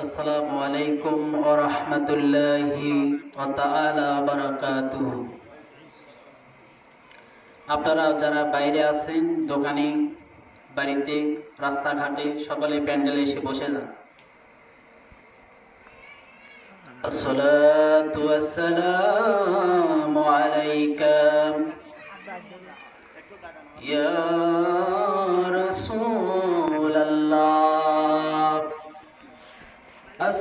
আসসালামু আলাইকুম আপনারা যারা বাইরে আছেন, দোকানে, বাড়িতে, রাস্তাঘাটে, সকলে প্যান্ডেলে এসে বসে যান। আলাইকা। ইয়া রাসূলাল্লাহ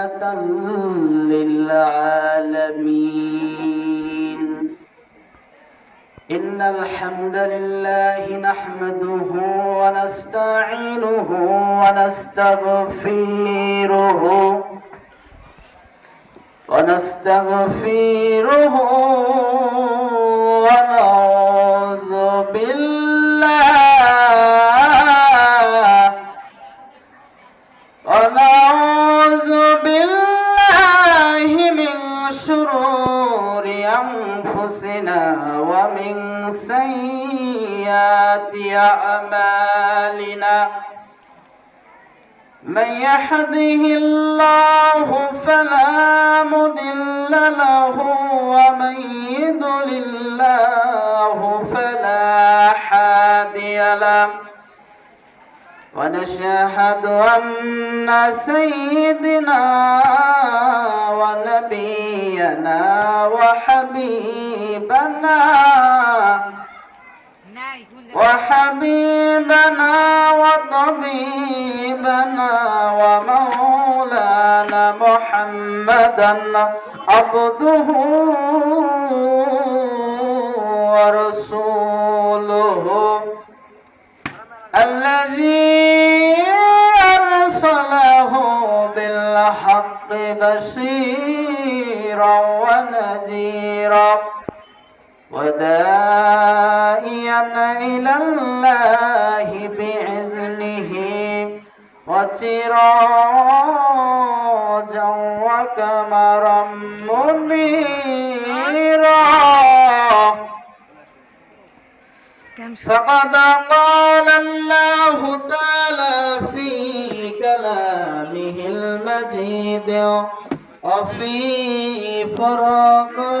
رحمة للعالمين إن الحمد لله نحمده ونستعينه ونستغفره ونستغفره سيئات أعمالنا. من يهده الله فلا مضل له ومن يضلل الله فلا هادي له. ونشهد أن سيدنا ونبينا وحبيبنا وحبيبنا وطبيبنا ومولانا محمدا عبده ورسوله. الذي أرسله بالحق بشيرا ونذيرا. وداعيا إلى الله بإذنه وسراجا وقمرا منيرا. فقد قال الله تعالى في كلامه المجيد وفي فرقانه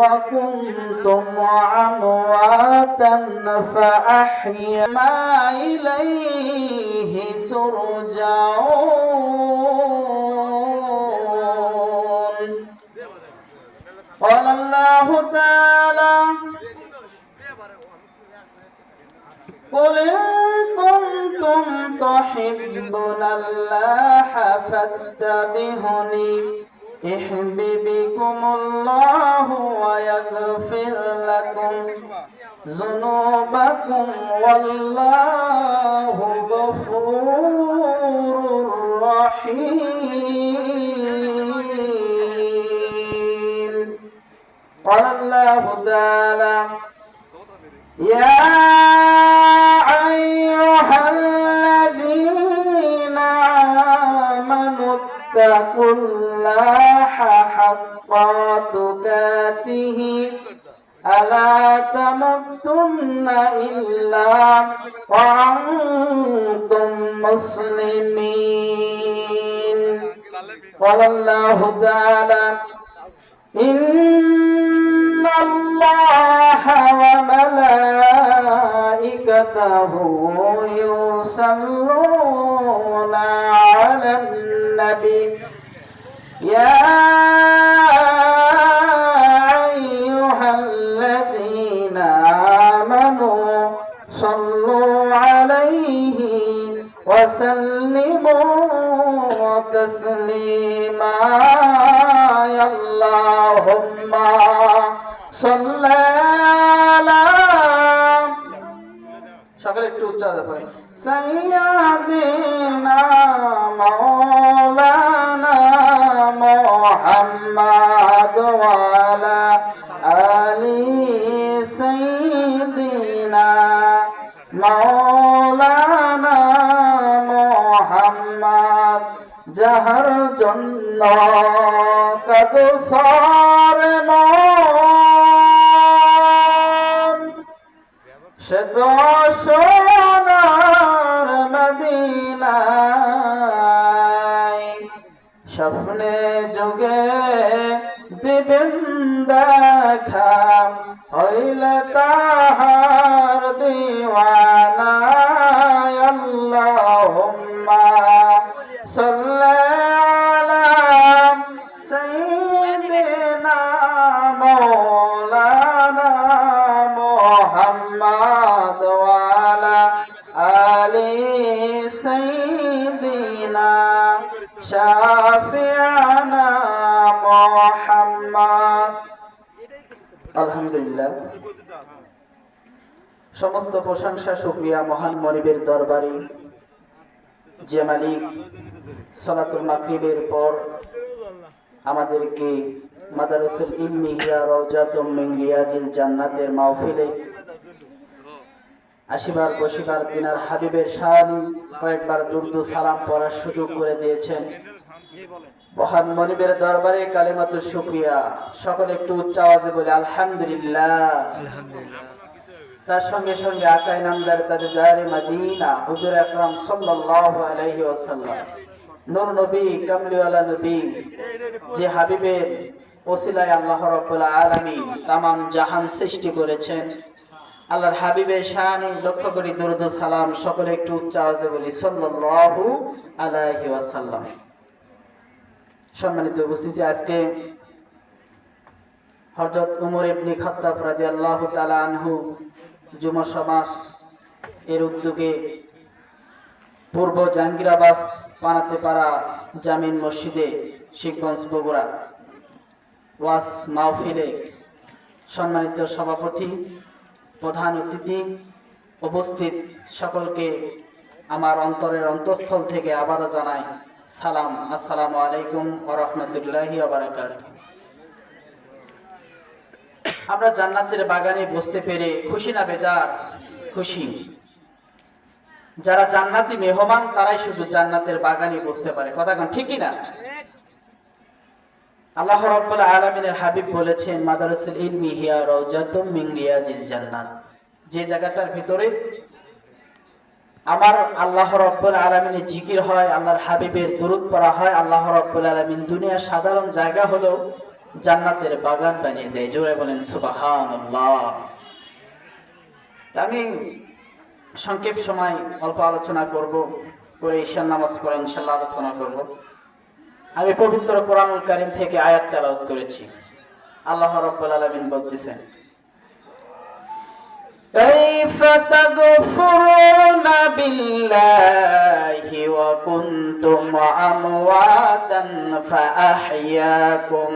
وكنتم أمواتا فأحيا ما إليه ترجعون قال الله تعالى قل إن كنتم تحبون الله فاتبعوني يحببكم الله ويغفر لكم ذنوبكم والله غفور رحيم قال الله تعالى يا ألا تموتن إلا وأنتم مسلمين قال الله تعالى إن الله وملائكته يصلون على النبي يا وسلموا تسليما يا اللهم صل على সকলে একটু উচ্চারণ করে সাইয়াদিনা মাওলানা মুহাম্মদ ওয়ালা আলি সাইয়্যিদিনা মাওলানা যাহার জন্য কত মন, সে তো সোনার মদিনায় স্বপ্নে যোগে দিবেন দেখা, হইলে তাহার দিওয়ানা। মুহাম্মদ ওয়ালা আলি সাইয়্যিদিনা শাফিআনা মুহাম্মদ। আলহামদুলিল্লাহ। সমস্ত প্রশংসা, শুক্রিয়া, মহান মনিবের দরবারে যে মালিক সলাতুল মাকরিবের পর আমাদেরকে মাদারসুল ইলমিহিয়া রওজাতুম মিন রিয়াজিল জান্নাতের মাহফিলে আসিবার বসিবার দিনার হাবিবের শাহানি কয়েকবার দুর্দু সালাম পড়ার সুযোগ করে দিয়েছেন। মহান মনিবের দরবারে কালেমাতু শুকরিয়া। সকলে একটু উচ্চ আওয়াজে বলে আলহামদুলিল্লাহ। তার সঙ্গে সঙ্গে আকাই নামদার তাদের দারে মাদিনা হুজুর আকরাম সাল্লাল্লাহু আলাইহি ওয়াসাল্লাম। নূর নবী কামলিওয়ালা নবী যে হাবিবের ওসিলায় আল্লাহ রাব্বুল আলামিন তামাম জাহান সৃষ্টি করেছেন। আল্লাহর হাবিবের শানে লক্ষ্য করি দুরুদ সালাম সকলে একটু উচ্চ আওয়াজে বলি, সাল্লাল্লাহু আলাইহি ওয়াসাল্লাম। সম্মানিত উপস্থিতি, আজকে হযরত উমর ইবনে খাত্তাব রাদিয়াল্লাহু তাআলা আনহু যুব সমাজ এর উদ্যোগে পূর্ব জাহাঙ্গীরাবাস পানাতে পাড়া জামিন মসজিদে শিখগঞ্জ, বগুড়া ওয়াস মাহফিলে সম্মানিত সভাপতি, প্রধান অতিথি উপস্থিত সকলকে আমার অন্তরের অন্তঃস্থল থেকে আবারও জানাই সালাম। আসসালামু আলাইকুম ও রহমতুল্লাহি আমরা জান্নাতের বাগানে বসতে পেরে খুশি না বেজার? খুশি। যারা জান্নাতি মেহমান, তারাই শুধু জান্নাতের বাগানে বসতে পারে। কথা ঠিকই না আল্লাহ রাব্বুল আলামিনের হাবিব বলেছেন, মাদারসুল ইলমি হিয়া রাউজাতুম মিন রিয়াজিল জান্নাত। যে জায়গাটার ভিতরে আমার আল্লাহ জিকির হয়, আল্লাহর হাবিবের দুরূদ পড়া হয়, আল্লাহ দুনিয়ার সাধারণ জায়গা হলো জান্নাতের বাগান বানিয়ে দেয়। জোরে বলেন, সুবহানাল্লাহ। আমি সংক্ষেপ সময় অল্প আলোচনা করব করে ঈশান নামাজ পড়ে ইনশাল্লাহ আলোচনা করব। আমি পবিত্র কোরআনুল কারিম থেকে আয়াত তেলাওয়াত করেছি আল্লাহ রাব্বুল আলামিন বলতেছেন كيف تغفرون بالله وكنتم أمواتا فأحياكم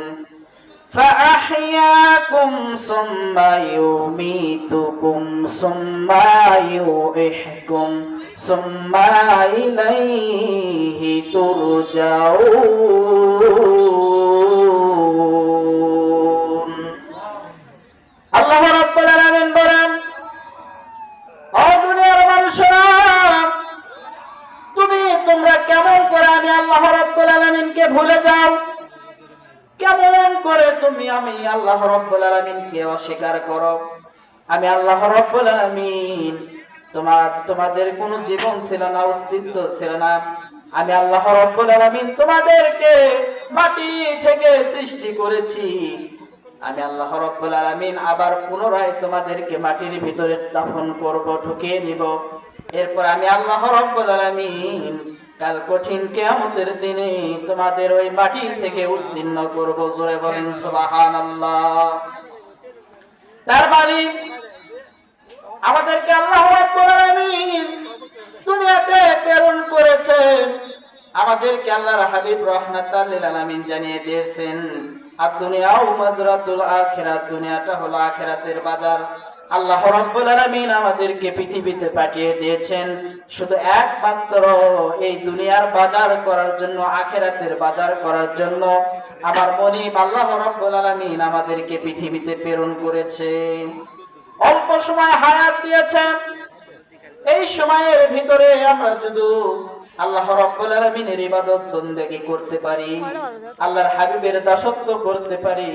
فأحياكم ثم يميتكم ثم يحييكم ثم إليه ترجعون আল্লাহ রাব্বুল আলামিন বলেন ও দুনিয়ার মানুষেরা তুমি তোমরা কেমন করে আমি আল্লাহ রাব্বুল আলামিনকে ভুলে যাও কেমন করে তুমি আমি আল্লাহ রব্বুল আলামিনকে অস্বীকার করো আমি আল্লাহ রব্বুল আলামিন তোমার, তোমাদের কোনো জীবন ছিল না, অস্তিত্ব ছিল না। আমি আল্লাহ রব্বুল তোমাদেরকে মাটি থেকে সৃষ্টি করেছি। আমি আল্লাহ রব্বুল আলামিন আবার পুনরায় তোমাদেরকে মাটির ভিতরে দাফন করব, ঢুকিয়ে নিব। এরপর আমি আল্লাহ রব্বুল আলামিন কাল কঠিন কিয়ামতের দিনে তোমাদের ওই মাটি থেকে উত্তীর্ণ করব। জোরে বলেন, সুবহানাল্লাহ। তার মানে আমাদেরকে আল্লাহ দুনিয়াতে প্রেরণ করেছেন। আমাদেরকে আল্লাহর হাবিব রহমাতাল আলামিন জানিয়ে দিয়েছেন, আর দুনিয়াও মাজরাতুল আখিরাত, দুনিয়াটা হলো আখিরাতের বাজার। আল্লাহ রাব্বুল আলামিন আমাদেরকে পৃথিবীতে পাঠিয়ে দিয়েছেন, শুধু একমাত্র এই দুনিয়ার বাজার করার জন্য, আখিরাতের বাজার করার জন্য। আমার মনিব আল্লাহ রাব্বুল আলামিন আমাদেরকে পৃথিবীতে প্রেরণ করেছে। অল্প সময় হায়াত দিয়েছেন। এই সময়ের ভিতরে আমরা যদি আল্লাহ রাব্বুল আলামিনের ইবাদত বন্দেগী করতে পারি, আল্লাহর হাবিবের দাসত্ব করতে পারি